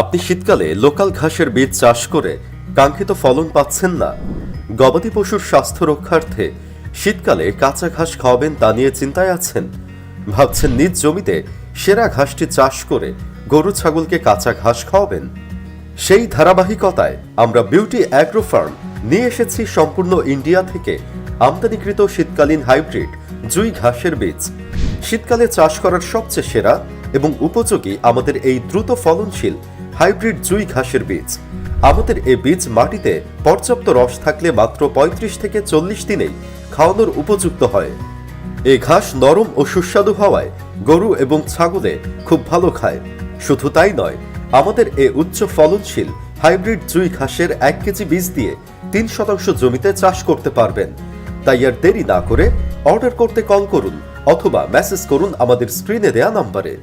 আপনি শীতকালে লোকাল ঘাসের বীজ চাষ করে কাঙ্ক্ষিত ফলন পাচ্ছেন না। গবাদি পশুর স্বাস্থ্য রক্ষার্থে শীতকালে কাঁচা ঘাস খাওয়াবেন তা নিয়ে চিন্তায় আছেন। ভাবছেন নিজ জমিতে সেরা ঘাসটি চাষ করে গরু, ছাগলকে কাঁচা ঘাস খাওয়াবেন। সেই ধারাবাহিকতায় আমরা বিউটি অ্যাগ্রো ফার্ম নিয়ে এসেছি সম্পূর্ণ ইন্ডিয়া থেকে আমদানিকৃত শীতকালীন হাইব্রিড জুই ঘাসের বীজ। শীতকালে চাষ করার সবচেয়ে সেরা এবং উপযোগী আমাদের এই দ্রুত ফলনশীল হাইব্রিড জুই ঘাসের বীজ। আমাদের এই বীজ মাটিতে পর্যাপ্ত রস থাকলে মাত্র ৩৫ থেকে চল্লিশ দিনেই খাওয়ানোর উপযুক্ত হয়। এই ঘাস নরম ও সুস্বাদু হওয়ায় গরু এবং ছাগলে খুব ভালো খায়। শুধু তাই নয়, আমাদের এ উচ্চ ফলনশীল হাইব্রিড জুই ঘাসের এক কেজি বীজ দিয়ে তিন শতাংশ জমিতে চাষ করতে পারবেন। তাই আর দেরি না করে অর্ডার করতে কল করুন অথবা মেসেজ করুন আমাদের স্ক্রিনে দেয়া নম্বরে।